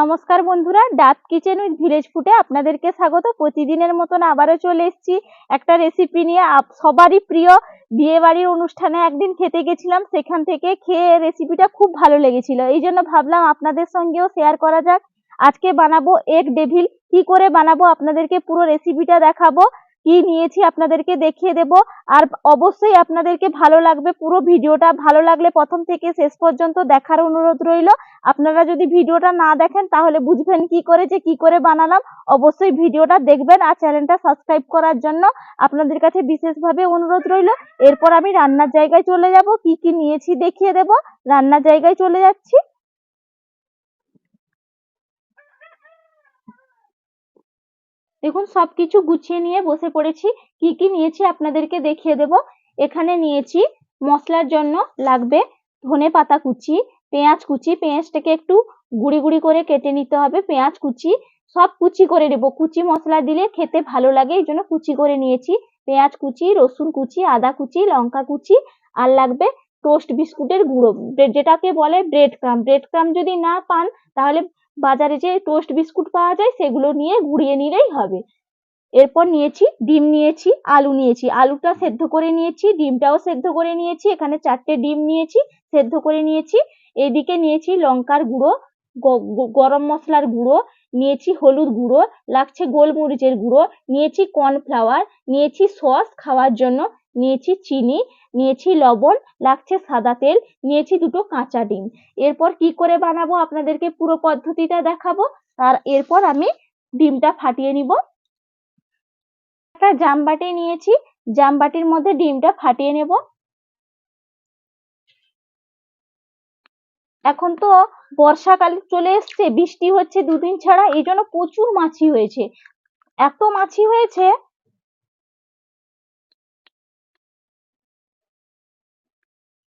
নমস্কার বন্ধুরা, ডাব কিচেন উইথ ভিলেজ ফুটে আপনাদেরকে স্বাগত। প্রতিদিনের মতন আবারও চলে এসেছি একটা রেসিপি নিয়ে। সবারই প্রিয় বিয়েবাড়ির অনুষ্ঠানে একদিন খেতে গেছিলাম, সেখান থেকে খেয়ে রেসিপিটা খুব ভালো লেগেছিল। এই জন্য ভাবলাম আপনাদের সঙ্গেও শেয়ার করা যাক। আজকে বানাবো এগ ডেভিল। কি করে বানাবো আপনাদেরকে পুরো রেসিপিটা দেখাবো। কি নিয়েছি আপনাদেরকে দেখিয়ে দেব। আর অবশ্যই আপনাদেরকে ভালো লাগবে পুরো ভিডিওটা। ভালো লাগলে প্রথম থেকে শেষ পর্যন্ত দেখার অনুরোধ রইল। আপনারা যদি ভিডিওটা না দেখেন, তাহলে বুঝবেন কি করে যে কি করে বানালাম। অবশ্যই ভিডিওটা দেখবেন আর চ্যানেলটা সাবস্ক্রাইব করার জন্য আপনাদের কাছে বিশেষভাবে অনুরোধ রইল। এরপর আমি রান্নার জায়গায় চলে যাব। কি কি নিয়েছি দেখিয়ে দেব। রান্নার জায়গায় চলে যাচ্ছি। দেখুন, সবকিছু গুছিয়ে নিয়ে বসে পড়েছি। কি কি নিয়েছি আপনাদেরকে দেখিয়ে দেব। এখানে নিয়েছি মশলার জন্য লাগবে ধনে পাতা কুচি পেঁয়াজ কুচি, পেঁয়াজটাকে একটু গুঁড়ি গুঁড়ি করে কেটে নিতে হবে। পেঁয়াজ কুচি, সব কুচি করে নেব। কুচি মশলা দিলে খেতে ভালো লাগে, এই জন্য কুচি করে নিয়েছি। পেঁয়াজ কুচি, রসুন কুচি, আদা কুচি, লঙ্কা কুচি, আর লাগবে টোস্ট বিস্কুটের গুঁড়ো। যেটাকে বলে ব্রেড ক্রাম। ব্রেড ক্রাম যদি না পান, তাহলে বাজারে যে টোস্ট বিস্কুট পাওয়া যায়, সেগুলো নিয়ে গুঁড়িয়ে নিলেই হবে। এরপর নিয়েছি, ডিম নিয়েছি, আলু নিয়েছি। আলুটা সেদ্ধ করে নিয়েছি, ডিমটাও সেদ্ধ করে নিয়েছি। এখানে চারটে ডিম নিয়েছি, সেদ্ধ করে নিয়েছি। এদিকে নিয়েছি লঙ্কার গুঁড়ো গরম মশলার গুঁড়ো, নিয়েছি হলুদ গুঁড়ো, লাগছে গোলমরিচের গুঁড়ো, নিয়েছি কর্নফ্লাওয়ার, নিয়েছি সস খাওয়ার জন্য, নিয়েছি চিনি, নিয়েছি লবণ, লাগছে সাদা তেল, নিয়েছি দুটো কাঁচা ডিম। এরপর কি করে বানাবো আপনাদেরকে পুরো পদ্ধতিটা দেখাবো, আর এরপর আমি ডিমটা ফাটিয়ে নিব। একটা জামবাটি নিয়েছি, জামবাটির মধ্যে ডিমটা ফাটিয়ে নেব। এখন তো বর্ষাকাল চলে এসছে, বৃষ্টি হচ্ছে দুদিন ছাড়া, এই জন্য প্রচুর মাছি হয়েছে। এত মাছি হয়েছে।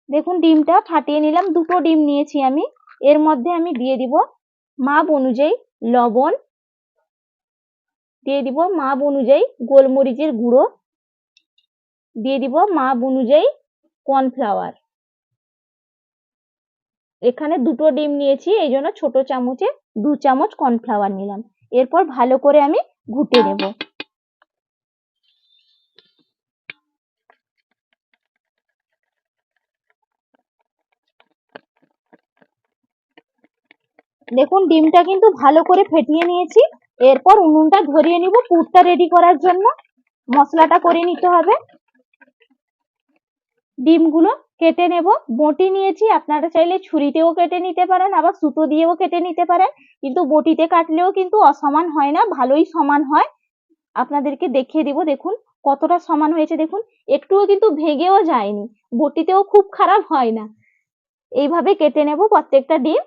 দেখুন, ডিমটা ফাটিয়ে নিলাম, দুটো ডিম নিয়েছি আমি। এর মধ্যে আমি দিয়ে দিব মাপ অনুযায়ী লবণ, দিয়ে দিব মাপ অনুযায়ী গোলমরিচের গুঁড়ো, দিয়ে দিব মাপ অনুযায়ী কর্নফ্লাওয়ার। এখানে দুটো ডিম নিয়েছি, এই জন্য ছোট চামচে দু চামচ কর্নফ্লাওয়ার নিলাম। এরপর ভালো করে আমি ঘুটে নেব। দেখুন, ডিমটা কিন্তু ভালো করে ফেটিয়ে নিয়েছি। এরপর উনুনটা ধরিয়ে নিব পুরটা রেডি করার জন্য। মশলাটা করে নিতে হবে। ডিমগুলো কেটে নেব। বটি নিয়েছি, আপনারা চাইলে ছুরিতেও কেটে নিতে পারেন, আবার সুতো দিয়েও কেটে নিতে পারেন। কিন্তু বটিতে কাটলেও কিন্তু অসমান হয় না, ভালোই সমান হয়। আপনাদেরকে দেখিয়ে দিব, দেখুন কতটা সমান হয়েছে, দেখুন। একটুও কিন্তু ভেঙেও যায়নি, বটিতেও খুব খারাপ হয় না। এইভাবে কেটে নেব প্রত্যেকটা ডিম।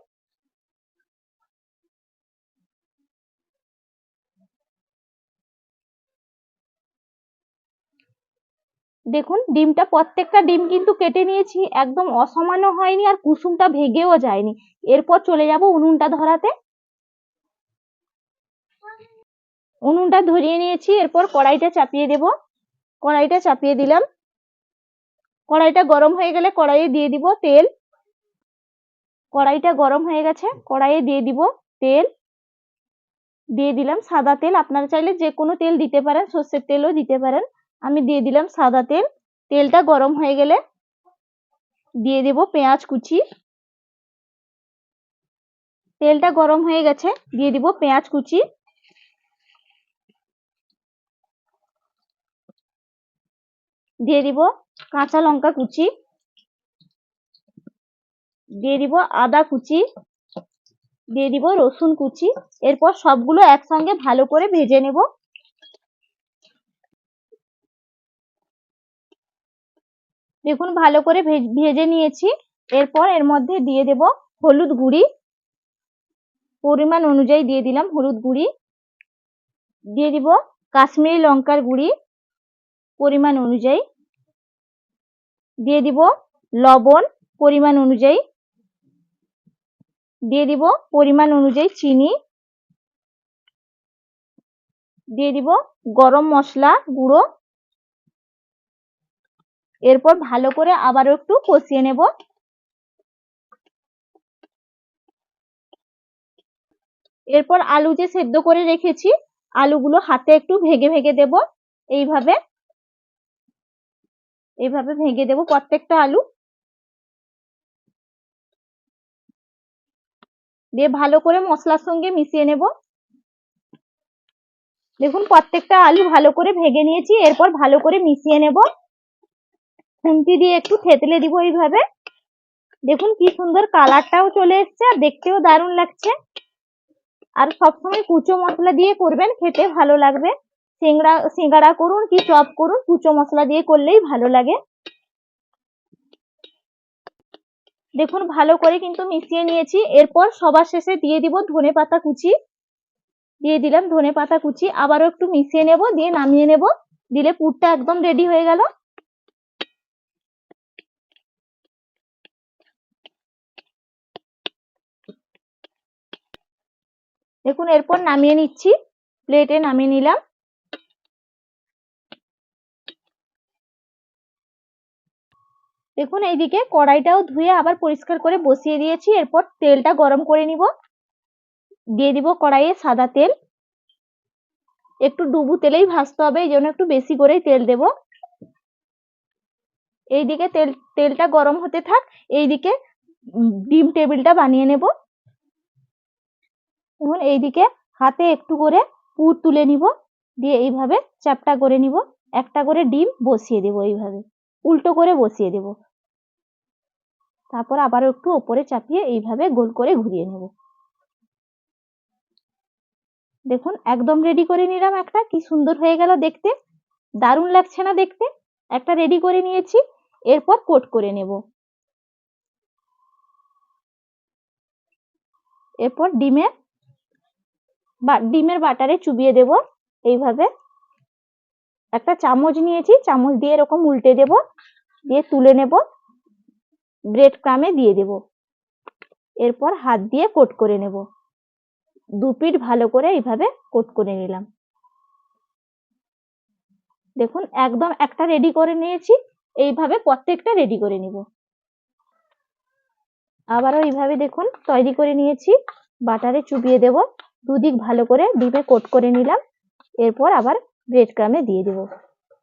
দেখুন, ডিমটা প্রত্যেকটা ডিম কিন্তু কেটে নিয়েছি, একদম অসমানও হয়নি আর কুসুমটা ভেঙেও যায়নি। এরপর চলে যাব উনুনটা ধরাতে। উনুনটা ধরিয়ে নিয়েছি, এরপর কড়াইটা চাপিয়ে দেব। কড়াইটা চাপিয়ে দিলাম। কড়াইটা গরম হয়ে গেলে কড়াইয়ে দিয়ে দিব তেল। কড়াইটা গরম হয়ে গেছে, কড়াইয়ে দিয়ে দিব তেল। দিয়ে দিলাম সাদা তেল। আপনারা চাইলে যে কোনো তেল দিতে পারেন, সর্ষের তেলও দিতে পারেন। আমি দিয়ে দিলাম সাদা তেল। তেলটা গরম হয়ে গেলে দিয়ে দেব পেঁয়াজ কুচি। তেলটা গরম হয়ে গেছে, দিয়ে দিব পেঁয়াজ কুচি। দিয়ে দিব কাঁচা লঙ্কা কুচি। দিয়ে দিব আদা কুচি। দিয়ে দিব রসুন কুচি। এরপর সবগুলো একসঙ্গে ভালো করে ভেজে নেব। দেখুন, ভালো করে ভেজ- নিয়েছি। এরপর এর মধ্যে দিয়ে দেব হলুদ গুঁড়ি। পরিমাণ অনুযায়ী দিয়ে দিলাম হলুদ গুঁড়ি। দিয়ে দিব কাশ্মীরি লঙ্কার গুঁড়ি পরিমাণ অনুযায়ী। দিয়ে দিব লবণ পরিমাণ অনুযায়ী। দিয়ে দিব পরিমাণ অনুযায়ী চিনি। দিয়ে দিব গরম মশলা গুঁড়ো। এরপর ভালো করে আবারও একটু কষিয়ে নেব। এরপর আলু যে সেদ্ধ করে রেখেছি, আলুগুলো হাতে একটু ভেঙে ভেঙে দেব। এইভাবে এইভাবে ভেঙে দেব প্রত্যেকটা আলু। দিয়ে ভালো করে মশলার সঙ্গে মিশিয়ে নেব। দেখুন প্রত্যেকটা আলু ভালো করে ভেঙে নিয়েছি, এরপর ভালো করে মিশিয়ে নেব। খুন্তি দিয়ে একটু থেতলে দিব এইভাবে। দেখুন কি সুন্দর কালারটাও চলে এসছে আর দেখতেও দারুণ লাগছে। আর সবসময় কুচো মশলা দিয়ে করবেন, খেতে ভালো লাগবে। সিংড়া, সিঙ্গাড়া করুন কি চপ করুন, কুচো মশলা দিয়ে করলেই ভালো লাগে। দেখুন ভালো করে কিন্তু মিশিয়ে নিয়েছি। এরপর সবার শেষে দিয়ে দিব ধনে পাতা কুচি। দিয়ে দিলাম ধনে পাতা কুচি। আবারও একটু মিশিয়ে নেব, দিয়ে নামিয়ে নেব। দিলে পুরটা একদম রেডি হয়ে গেল। দেখুন, এরপর নামিয়ে নিচ্ছি। প্লেটে নামিয়ে নিলাম। দেখুন, এইদিকে কড়াইটাও ধুয়ে আবার পরিষ্কার করে বসিয়ে দিয়েছি। এরপর তেলটা গরম করে নিব। দিয়ে দিব কড়াইয়ে সাদা তেল। একটু ডুবু তেলেই ভাজতে হবে, এই জন্য একটু বেশি করেই তেল দেব। এইদিকে তেল, তেলটা গরম হতে থাক। এইদিকে ডিম টেবিলটা বানিয়ে নেব। এবং এইদিকে হাতে একটু করে পুর তুলে নিব, দিয়ে এইভাবে চ্যাপটা করে নিব। একটা করে ডিম বসিয়ে দেব এইভাবে, উল্টো করে বসিয়ে দেব। তারপর আবার একটু ওপরে চাপিয়ে এইভাবে গোল করে ঘুরিয়ে নেব। দেখুন, একদম রেডি করে নিলাম একটা, কি সুন্দর হয়ে গেল দেখতে। দারুণ লাগছে না দেখতে? একটা রেডি করে নিয়েছি, এরপর কোট করে নেব। এরপর ডিমের বা ডিমের বাটারে চুবিয়ে দেব। এইভাবে একটা চামচ নিয়েছি, চামচ দিয়ে এরকম উল্টে দেব, দিয়ে তুলে নেব ব্রেড ক্রামে দিয়ে দেব। এরপর হাত দিয়ে কোট করে নেব। দু পিঠ ভালো করে এইভাবে কোট করে নিলাম। দেখুন, একদম একটা রেডি করে নিয়েছি, এইভাবে প্রত্যেকটা রেডি করে নিব। আবারও এইভাবে দেখুন, তৈরি করে নিয়েছি, বাটারে চুবিয়ে দেব। দুদিক ভালো করে ডিপে কোট করে নিলাম। এরপর আবার ব্রেড ক্রামে দিয়ে দেব।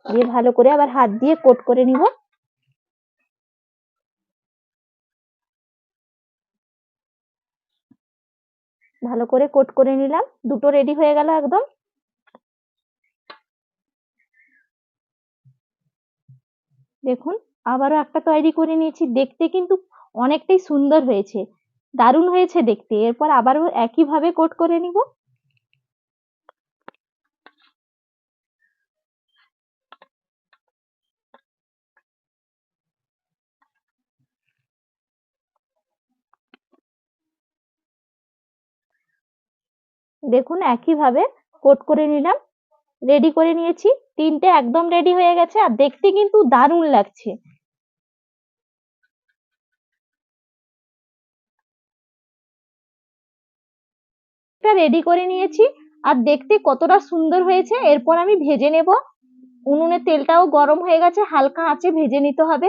দিয়ে ভালো করে আবার হাত দিয়ে কোট করে নিব। ভালো করে কোট করে নিলাম। দুটো রেডি হয়ে গেল একদম। দেখুন, আবারও একটা তৈরি করে নিয়েছি। দেখতে কিন্তু অনেকটাই সুন্দর হয়েছে। দারুণ হয়েছে দেখতে। এরপর আবারও একইভাবে কোট করে নিব। দেখুন, একইভাবে কোট করে নিলাম। রেডি করে নিয়েছি। তিনটে একদম রেডি হয়ে গেছে আর দেখতে কিন্তু দারুণ লাগছে। রেডি করে নিয়েছি। আর দেখতে কতটা সুন্দর হয়েছে। এরপর আমি ভেজে নেব। উনুনে তেলটাও গরম হয়ে গেছে। হালকা আঁচে ভেজে নিতে হবে।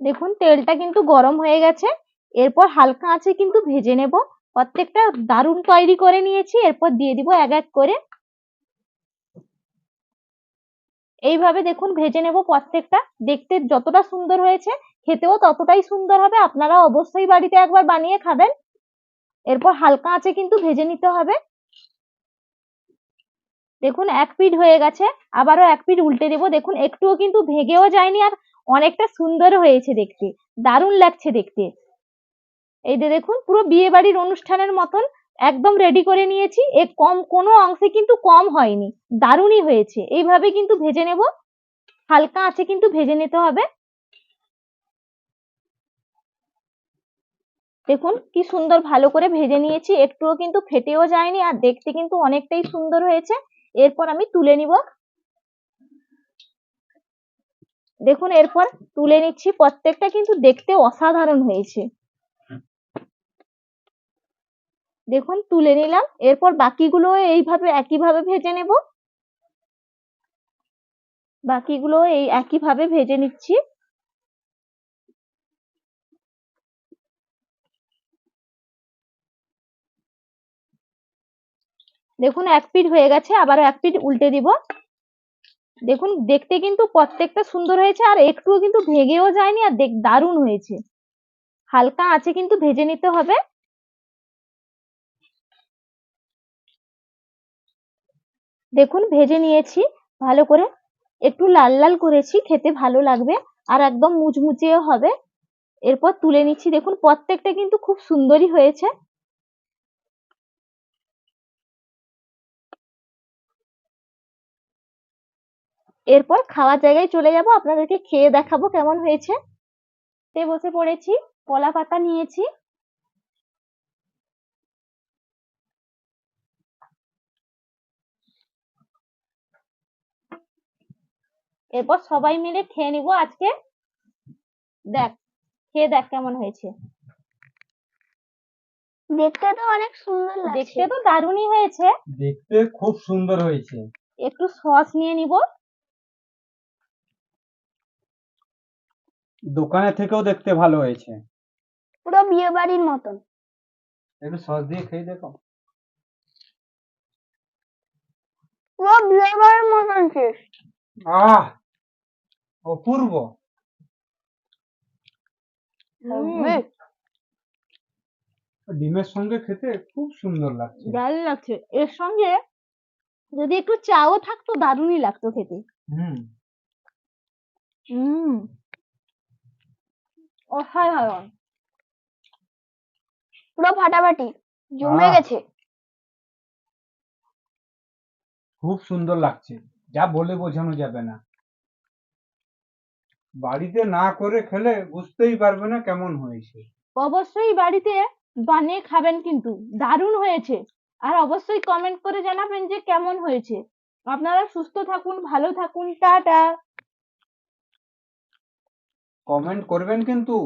দেখুন, তেলটা কিন্তু গরম হয়ে গেছে। এরপর হালকা আঁচে কিন্তু ভেজে নেব। প্রত্যেকটা দারুণ তৈরি করে নিয়েছি। এরপর দিয়ে দিব এক এক করে। এইভাবে দেখুন, ভেজে নেব প্রত্যেকটা। দেখতে যতটা সুন্দর হয়েছে, খেতেও ততটাই সুন্দর হবে। আপনারা অবশ্যই বাড়িতে একবার বানিয়ে খাবেন। এরপর হালকা আঁচে কিন্তু ভেজে নিতে হবে। দেখুন, এক পিঠ হয়ে গেছে, আবারও এক পিঠ উল্টে দেবো। দেখুন, একটুও কিন্তু ভেঙেও যায়নি আর অনেকটা সুন্দর হয়েছে দেখতে, দারুণ লাগছে দেখতে। এই যে দেখুন, পুরো বিয়ে বাড়ির অনুষ্ঠানের মতন একদম রেডি করে নিয়েছি। এ কম, কোনো অংশে কিন্তু কম হয়নি, দারুণই হয়েছে। এইভাবে কিন্তু ভেজে নেব। হালকা আছে কিন্তু ভেজে নিতে হবে। দেখুন, কি সুন্দর ভালো করে ভেজে নিয়েছি। একটুও কিন্তু ফেটেও যায়নি আর দেখতে কিন্তু অনেকটাই সুন্দর হয়েছে। এরপর আমি তুলে নিব। দেখুন, এরপর তুলে নিচ্ছি। প্রত্যেকটা কিন্তু দেখতে অসাধারণ হয়েছে। দেখুন, তুলে নিলাম। এরপর বাকিগুলো এইভাবে একইভাবে ভেজে নেব। বাকিগুলো এই একইভাবে ভেজে নিচ্ছি। দেখুন, এক পিঠ হয়ে গেছে, আবারও এক পিঠ উল্টে দিব। দেখুন, দেখতে কিন্তু প্রত্যেকটা সুন্দর হয়েছে, আর একটুও কিন্তু ভেঙেও যায়নি, আর দেখ, দারুণ হয়েছে। হালকা আছে কিন্তু ভেজে নিতে হবে। দেখুন, ভেজে নিয়েছি, ভালো করে একটু লাল লাল করেছি, খেতে ভালো লাগবে, আর একদম মুচমুচেও হবে। এরপর তুলে নিচ্ছি, দেখুন, প্রত্যেকটা কিন্তু খুব সুন্দরই হয়েছে। এরপর খাওয়ার জায়গায় চলে যাব আপনাদেরকে খেয়ে দেখাবো কেমন হয়েছে। তে বসে পড়েছি কলা পাতা নিয়েছি। এরপর সবাই মিলে খেয়ে নিব আজকে। দেখ খেয়ে দেখ কেমন হয়েছে। দেখতে তো অনেক সুন্দর লাগছে। দেখতে তো দারুণই হয়েছে। দেখতে খুব সুন্দর হয়েছে। একটু সস নিয়ে নিব। দোকানে থেকেও দেখতে ভালো হয়েছে। পুরো বিয়ে বাড়ির মতন। একটু সস দিয়ে খেয়ে দেখো। পুরো বিয়ে বাড়ির মতন টেস্ট। আহ! অপূর্ব। ডিমের সঙ্গে খেতে খুব সুন্দর লাগছে। দারুণ লাগছে। এর সঙ্গে যদি একটু চাও থাকতো দারুণই লাগতো খেতে। হুম। হুম। অসাধারণ পুরো ফাটাফাটি জমে গেছে। খুব সুন্দর লাগছে। যা বলে বোঝানো যাবে না। বাড়িতে না করে খেলে বুঝতেই পারবে না কেমন হয়েছে। অবশ্যই বাড়িতে বানিয়ে খাবেন কিন্তু দারুণ হয়েছে। আর অবশ্যই কমেন্ট করে জানাবেন যে কেমন হয়েছে। আপনারা সুস্থ থাকুন ভালো থাকুন টাটা। কমেন্ট করবেন কিন্তু।